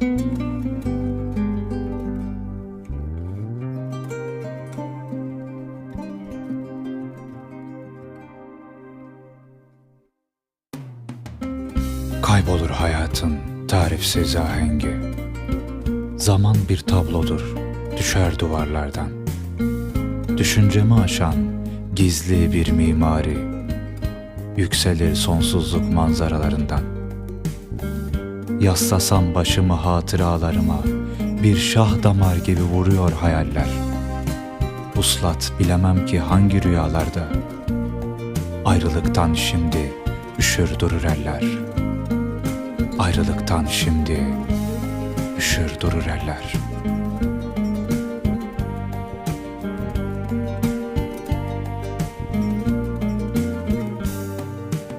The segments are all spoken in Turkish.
Kaybolur hayatın tarifsiz ahengi Zaman bir tablodur düşer duvarlardan Düşüncemi aşan gizli bir mimari Yükselir sonsuzluk manzaralarından.'' Yaslasam başımı hatıralarıma, bir şah damar gibi vuruyor hayaller. Uslat bilemem ki hangi rüyalarda. Ayrılıktan şimdi üşür durur eller. Ayrılıktan şimdi üşür durur eller.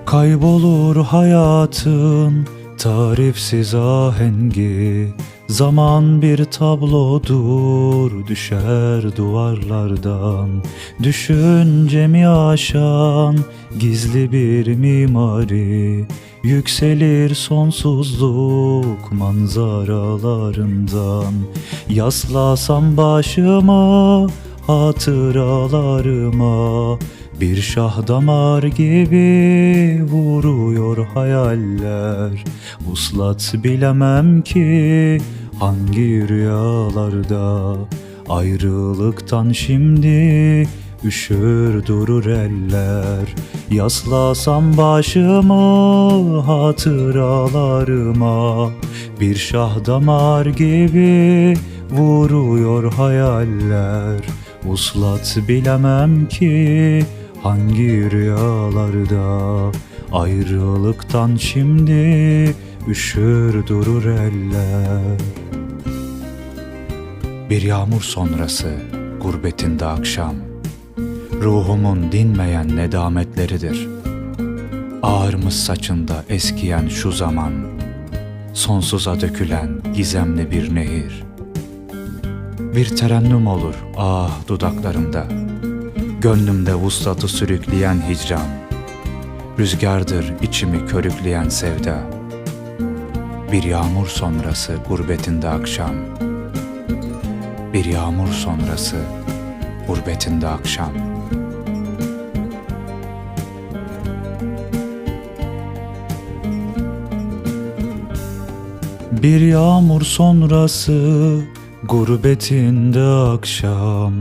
Kaybolur hayatın tarifsiz ahengi Zaman bir tablodur düşer duvarlardan. Düşüncemi aşan gizli bir mimari Yükselir sonsuzluk manzaralarından. Yaslasam başıma hatıralarıma. Bir şah damar gibi vuruyor hayaller. Uslat bilemem ki hangi rüyalarda. Ayrılıktan şimdi üşür durur eller. Yaslasam başımı hatıralarıma. Bir şah damar gibi vuruyor hayaller Uslat bilemem ki hangi rüyalarda Ayrılıktan şimdi üşür durur eller. Bir yağmur sonrası gurbetinde akşam Ruhumun dinmeyen nedametleridir. Ağarmış saçında eskiyen şu zaman Sonsuza dökülen gizemli bir nehir Bir terennüm olur ah dudaklarımda. Gönlümde vuslatı sürükleyen hicran. Rüzgardır içimi körükleyen sevda. Bir yağmur sonrası gurbetinde akşam. Bir yağmur sonrası gurbetinde akşam. Bir yağmur sonrası gurbetinde akşam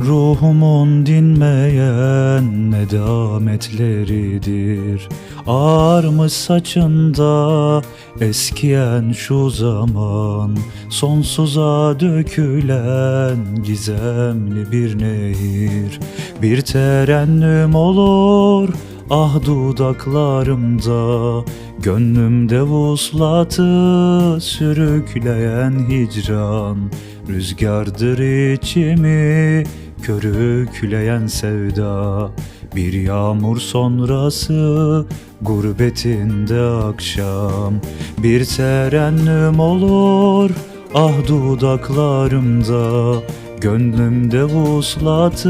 Ruhumun dinmeyen nedametleridir. Ağarmış saçında eskiyen şu zaman Sonsuza dökülen gizemli bir nehir. Bir terennüm olur ah dudaklarımda Gönlümde vuslatı sürükleyen hicran. Rüzgardır içimi körükleyen sevda. Bir yağmur sonrası gurbetinde akşam. Bir terennüm olur ah dudaklarımda Gönlümde vuslatı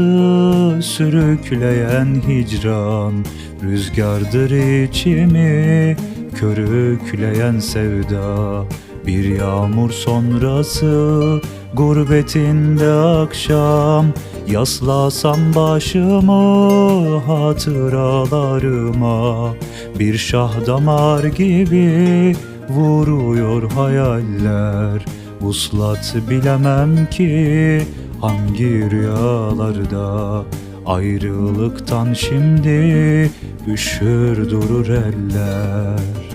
sürükleyen hicran Rüzgardır içimi körükleyen sevda. Bir yağmur sonrası gurbetinde akşam Yaslasam başımı hatıralarıma. Bir şah damar gibi vuruyor hayaller Vuslat bilemem ki hangi rüyalarda Ayrılıktan şimdi üşür durur eller